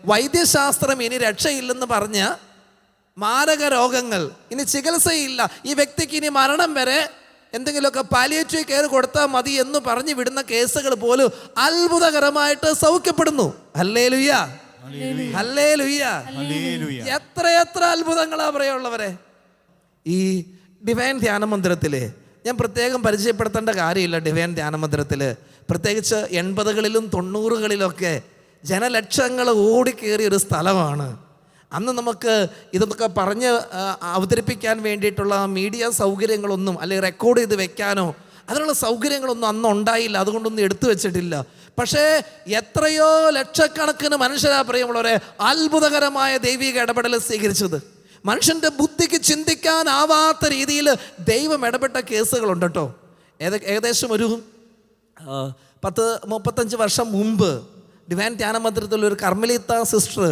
വൈദ്യശാസ്ത്രം ഇനി രക്ഷയില്ലെന്ന് പറഞ്ഞ് മാരക രോഗങ്ങൾ ഇനി ചികിത്സയില്ല. ഈ വ്യക്തിക്ക് ഇനി മരണം വരെ എന്തെങ്കിലുമൊക്കെ പാലിയേറ്റീവ് കെയർ കൊടുത്താൽ മതി എന്ന് പറഞ്ഞു വിടുന്ന കേസുകൾ പോലും അത്ഭുതകരമായിട്ട് സൗഖ്യപ്പെടുന്നു. അല്ലേ ലുയ്യ അല്ലേ ലുയ്യ എത്ര എത്ര അത്ഭുതങ്ങളാ പറയുള്ളവരെ ഈ ഡിവൈൻ ധ്യാന മന്ദിരത്തിലെ ഞാൻ പ്രത്യേകം പരിചയപ്പെടുത്തേണ്ട കാര്യമില്ല ഡിവൈൻ ധ്യാന മന്ദിരത്തിൽ പ്രത്യേകിച്ച് എൺപതുകളിലും തൊണ്ണൂറുകളിലൊക്കെ ജനലക്ഷങ്ങൾ ഓടിക്കേറിയ ഒരു സ്ഥലമാണ്. അന്ന് നമുക്ക് ഇതൊക്കെ പറഞ്ഞ് അവതരിപ്പിക്കാൻ വേണ്ടിയിട്ടുള്ള മീഡിയ സൗകര്യങ്ങളൊന്നും അല്ലെങ്കിൽ റെക്കോർഡ് ചെയ്ത് വെക്കാനോ അതിനുള്ള സൗകര്യങ്ങളൊന്നും അന്ന് ഉണ്ടായില്ല. അതുകൊണ്ടൊന്നും എടുത്തു വെച്ചിട്ടില്ല. പക്ഷേ എത്രയോ ലക്ഷക്കണക്കിന് മനുഷ്യരാ പ്രിയമുള്ളവരെ അത്ഭുതകരമായ ദൈവിക ഇടപെടൽ സ്വീകരിച്ചത്. മനുഷ്യന്റെ ബുദ്ധിക്ക് ചിന്തിക്കാനാവാത്ത രീതിയിൽ ദൈവം ഇടപെട്ട കേസുകളുണ്ട് കേട്ടോ. ഏകദേശം ഒരു പത്ത് മുപ്പത്തഞ്ച് വർഷം മുമ്പ് ഡിവൈൻ ധ്യാന മന്ദിരത്തിൽ ഒരു കർമ്മലീത്ത സിസ്റ്റർ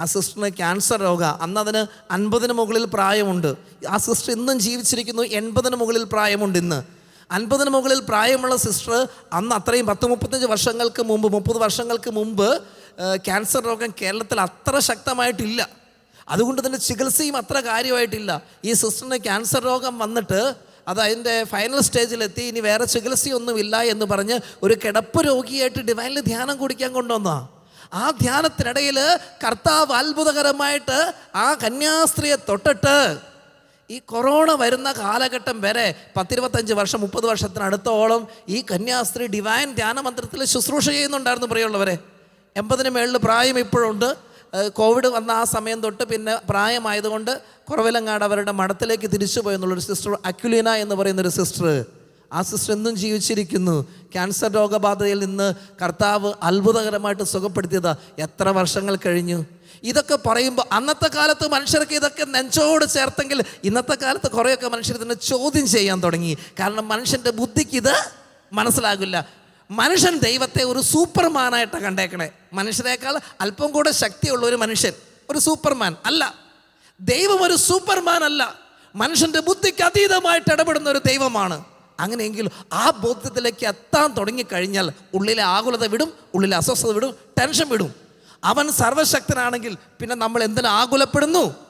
ആ സിസ്റ്ററിന് ക്യാൻസർ രോഗ. അന്ന് അതിന് അൻപതിന് മുകളിൽ പ്രായമുണ്ട്. ആ സിസ്റ്റർ ഇന്നും ജീവിച്ചിരിക്കുന്നു എൺപതിന് മുകളിൽ പ്രായമുണ്ട് ഇന്ന്. അൻപതിന് മുകളിൽ പ്രായമുള്ള സിസ്റ്റർ അന്ന് അത്രയും പത്ത് മുപ്പത്തഞ്ച് വർഷങ്ങൾക്ക് മുമ്പ് മുപ്പത് വർഷങ്ങൾക്ക് മുമ്പ് ക്യാൻസർ രോഗം കേരളത്തിൽ അത്ര ശക്തമായിട്ടില്ല. അതുകൊണ്ട് തന്നെ ചികിത്സയും അത്ര കാര്യമായിട്ടില്ല. ഈ സിസ്റ്ററിന് ക്യാൻസർ രോഗം വന്നിട്ട് അത് അതിന്റെ ഫൈനൽ സ്റ്റേജിലെത്തി ഇനി വേറെ ചികിത്സയൊന്നുമില്ല എന്ന് പറഞ്ഞ് ഒരു കിടപ്പ് രോഗിയായിട്ട് ഡിവൈനിൽ ധ്യാനം കുടിക്കാൻ കൊണ്ടുവന്നാ ആ ധ്യാനത്തിനിടയിൽ കർത്താവ് അത്ഭുതകരമായിട്ട് ആ കന്യാസ്ത്രീയെ തൊട്ടിട്ട് ഈ കൊറോണ വരുന്ന കാലഘട്ടം വരെ പത്തിരുപത്തഞ്ച് വർഷം മുപ്പത് വർഷത്തിനടുത്തോളം ഈ കന്യാസ്ത്രീ ഡിവൈൻ ധ്യാന മന്ത്രത്തിൽ ശുശ്രൂഷ ചെയ്യുന്നുണ്ടായിരുന്നു പറയുള്ളവരെ എൺപതിന് മേളിൽ പ്രായം ഇപ്പോഴുണ്ട്. കോവിഡ് വന്ന ആ സമയം തൊട്ട് പിന്നെ പ്രായമായതുകൊണ്ട് കുറവിലങ്ങാട് അവരുടെ മഠത്തിലേക്ക് തിരിച്ചു പോയെന്നുള്ളൊരു സിസ്റ്റർ അക്യുലീന എന്ന് പറയുന്നൊരു സിസ്റ്റർ. ആ സിസ്റ്റർ എന്നും ജീവിച്ചിരിക്കുന്നു. ക്യാൻസർ രോഗബാധയിൽ നിന്ന് കർത്താവ് അത്ഭുതകരമായിട്ട് സുഖപ്പെടുത്തിയത്. എത്ര വർഷങ്ങൾ കഴിഞ്ഞു? ഇതൊക്കെ പറയുമ്പോൾ അന്നത്തെ കാലത്ത് മനുഷ്യർക്ക് ഇതൊക്കെ നെഞ്ചോട് ചേർത്തെങ്കിൽ ഇന്നത്തെ കാലത്ത് കുറേയൊക്കെ മനുഷ്യർ ഇതിനെ ചോദ്യം ചെയ്യാൻ തുടങ്ങി. കാരണം മനുഷ്യന്റെ ബുദ്ധിക്ക് ഇത് മനസ്സിലാകില്ല. മനുഷ്യൻ ദൈവത്തെ ഒരു സൂപ്പർമാനായിട്ട് കണ്ടേക്കണേ. മനുഷ്യരെക്കാൾ അല്പം കൂടെ ശക്തിയുള്ള ഒരു മനുഷ്യൻ ഒരു സൂപ്പർമാൻ അല്ല. ദൈവം ഒരു സൂപ്പർമാൻ അല്ല. മനുഷ്യന്റെ ബുദ്ധിക്ക് അതീതമായിട്ട് ഇടപെടുന്ന ഒരു ദൈവമാണ്. അങ്ങനെയെങ്കിൽ ആ ബോധ്യത്തിലേക്ക് എത്താൻ തുടങ്ങിക്കഴിഞ്ഞാൽ ഉള്ളിലെ ആകുലത വിടും ഉള്ളിലെ അസ്വസ്ഥത വിടും ടെൻഷൻ വിടും. അവൻ സർവശക്തനാണെങ്കിൽ പിന്നെ നമ്മൾ എന്തിനു ആകുലപ്പെടുന്നു?